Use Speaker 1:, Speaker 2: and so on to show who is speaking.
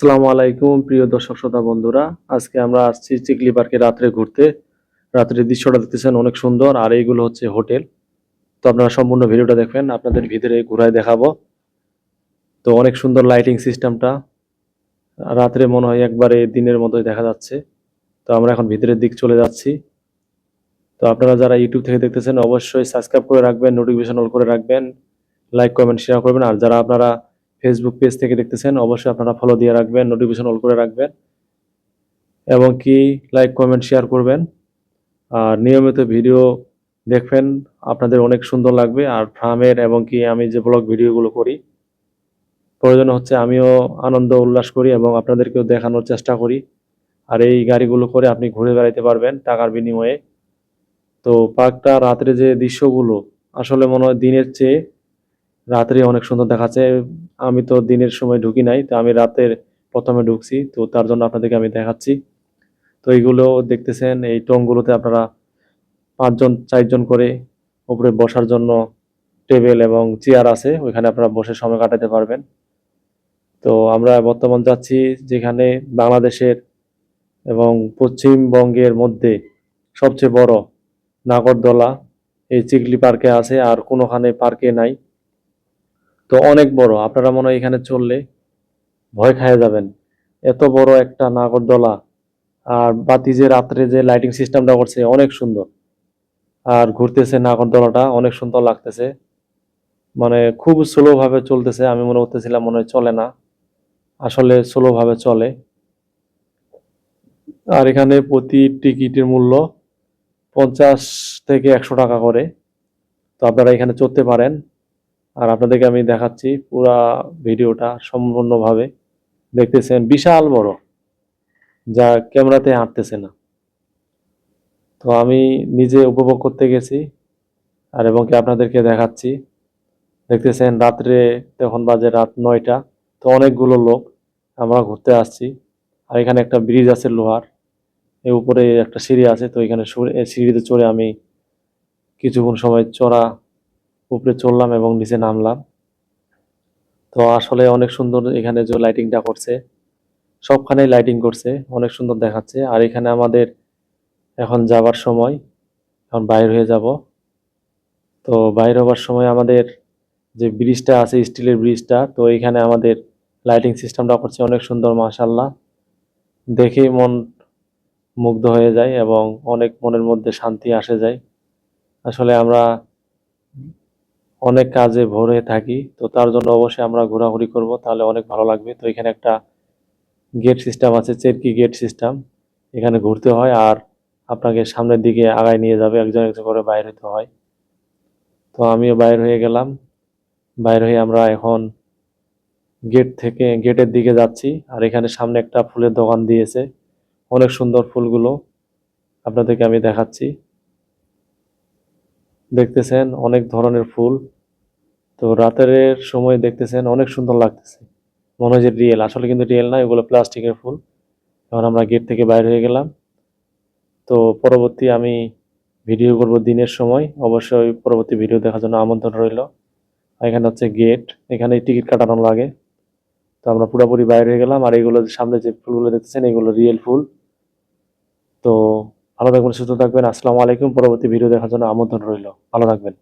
Speaker 1: আসসালামু আলাইকুম, প্রিয় দর্শক শ্রোতা বন্ধুরা। আজকে আমরা আসছি চিকলি পার্কে রাত্রে ঘুরতে। রাত্রের দৃশ্যটা দেখতেছেন অনেক সুন্দর, আর এইগুলো হচ্ছে হোটেল। তো আপনারা সম্পূর্ণ ভিডিওটা দেখবেন, আপনাদের ভিতরে ঘুরায় দেখাবো। তো অনেক সুন্দর লাইটিং সিস্টেমটা রাত্রে মনে হয় একবারে দিনের মতোই দেখা যাচ্ছে। তো আমরা এখন ভিতরের দিক চলে যাচ্ছি। তো আপনারা যারা ইউটিউব থেকে দেখতেছেন, অবশ্যই সাবস্ক্রাইব করে রাখবেন নোটিফিকেশন অল করে রাখবেন লাইক কমেন্ট শেয়ার করবেন। আর যারা আপনারা ফেসবুক পেজ থেকে দেখতেছেন, অবশ্যই আপনারা ফলো দিয়ে রাখবেন নোটিফিকেশন অল করে রাখবেন, এবং কি লাইক কমেন্ট শেয়ার করবেন। আর নিয়মিত ভিডিও দেখবেন, আপনাদের অনেক সুন্দর লাগবে। আর ফার্মের এবং কি আমি যে ব্লগ ভিডিওগুলো করি, প্রয়োজন হচ্ছে আমিও আনন্দ উল্লাস করি এবং আপনাদেরকেও দেখানোর চেষ্টা করি। আর এই গাড়িগুলো করে আপনি ঘুরে বেড়াইতে পারবেন টাকার বিনিময়ে। তো পার্কটা রাত্রে যে দৃশ্যগুলো, আসলে মনে হয় দিনের চেয়ে রাত্রে অনেক সুন্দর দেখাচ্ছে। আমি তো দিনের সময় ঢুকি নাই, তো আমি রাতের প্রথমে ঢুকছি, তো তার জন্য আপনাদেরকে আমি দেখাচ্ছি। তো এইগুলো দেখতেছেন, এই টংগুলোতে আপনারা পাঁচজন, চারজন করে উপরে বসার জন্য টেবিল এবং চেয়ার আছে, ওইখানে আপনারা বসে সময় কাটাতে পারবেন। তো আমরা বর্তমান যাচ্ছি যেখানে বাংলাদেশের এবং পশ্চিমবঙ্গের মধ্যে সবচেয়ে বড় নাগরদোলা, এই চিকলি পার্কে আছে, আর কোনোখানে পার্কে নাই। তো অনেক বড়, আপনারা মনে হয় এখানে চললে ভয় খায় যাবেন। এত বড় একটা নাগরদোলা আর বাতি যে রাত্রে যে লাইটিং সিস্টেমটা করছে, অনেক সুন্দর। আর ঘুরতেছে নাগরদোলাটা, অনেক সুন্দর লাগতেছে। মানে খুব স্লোভাবে চলতেছে, আমি মনে করতেছিলাম মনে হয় চলে না। আসলে স্লোভাবে চলে। আর এখানে প্রতি টিকিটের মূল্য পঞ্চাশ থেকে একশো টাকা করে। তো আপনারা এখানে চড়তে পারেন। আর আপনাদেরকে আমি দেখাচ্ছি পুরা ভিডিওটা সম্পূর্ণভাবে। দেখতেছেন বিশাল বড়, যা ক্যামেরাতে আঁটতেছে না। তো আমি নিজে উপভোগ করতে গেছি আর এবং কি আপনাদেরকে দেখাচ্ছি। দেখতেছেন রাত্রে, তখন বাজে রাত নয়টা, তো অনেকগুলো লোক, আমরা ঘুরতে আসছি। আর এখানে একটা ব্রিজ আছে লোহার এর উপরে একটা সিঁড়ি আছে, তো এখানে সিঁড়িতে চড়ে আমি কিছুক্ষণ সময় চড়া উপরে চড়লাম এবং নিচে নামলাম। তো আসলে অনেক সুন্দর এখানে যে লাইটিংটা করছে, সবখানেই লাইটিং করছে, অনেক সুন্দর দেখাচ্ছে। আর এখানে আমাদের এখন যাবার সময়, এখন বাইর হয়ে যাব। তো বাইর হবার সময় আমাদের যে ব্রিজটা আছে স্টিলের ব্রিজটা তো এখানে আমাদের লাইটিং সিস্টেমটা করছে অনেক সুন্দর মাশাল্লাহ দেখেই মন মুগ্ধ হয়ে যায় এবং অনেক মনের মধ্যে শান্তি আসে যায়। আসলে আমরা অনেক কাজে ভোর থাকি, তো তার জন্য অবশ্যই আমরা ঘোরাঘুরি করব, তাহলে অনেক ভালো লাগবে। তো এখানে একটা গেট সিস্টেম আছে চেরকি গেট সিস্টেম এখানে ঘুরতে হয় আর আপনাকে সামনের দিকে আগায় নিয়ে যাবে, একজন একজন করে বাইর হতে হয়। তো আমিও বাইর হয়ে গেলাম, বাইর হয়ে আমরা এখন গেট থেকে গেটের দিকে যাচ্ছি, আর এখানে সামনে একটা ফুলের দোকান দিয়েছে, অনেক সুন্দর ফুলগুলো, আপনাদেরকে আমি দেখাচ্ছি। দেখতেছেন, অনেক ধরনের ফুল। তো রাতের সময় দেখতেছেন, অনেক সুন্দর লাগতেছে। মনে হয় যে রিয়েল আসলে কিন্তু রিয়েল না, এগুলো প্লাস্টিকের ফুল। এখন আমরা গেট থেকে বাইরে হয়ে গেলাম। তো পরবর্তী আমি ভিডিও করব দিনের সময়। অবশ্যই পরবর্তী ভিডিও দেখার জন্য আমন্ত্রণ রইল। এখানে হচ্ছে গেট এখানে টিকিট কাটানো লাগে। তো আমরা পুরোপুরি বাইরে হয়ে গেলাম। আর এগুলো সামনে যে ফুলগুলো দেখতেছেন, এগুলো রিয়েল ফুল। তো ভালো থাকবেন সুস্থ থাকবেন। আসসালামু আলাইকুম। পরবর্তী ভিডিও দেখার জন্য আমন্ত্রণ রইল। ভালো থাকবেন।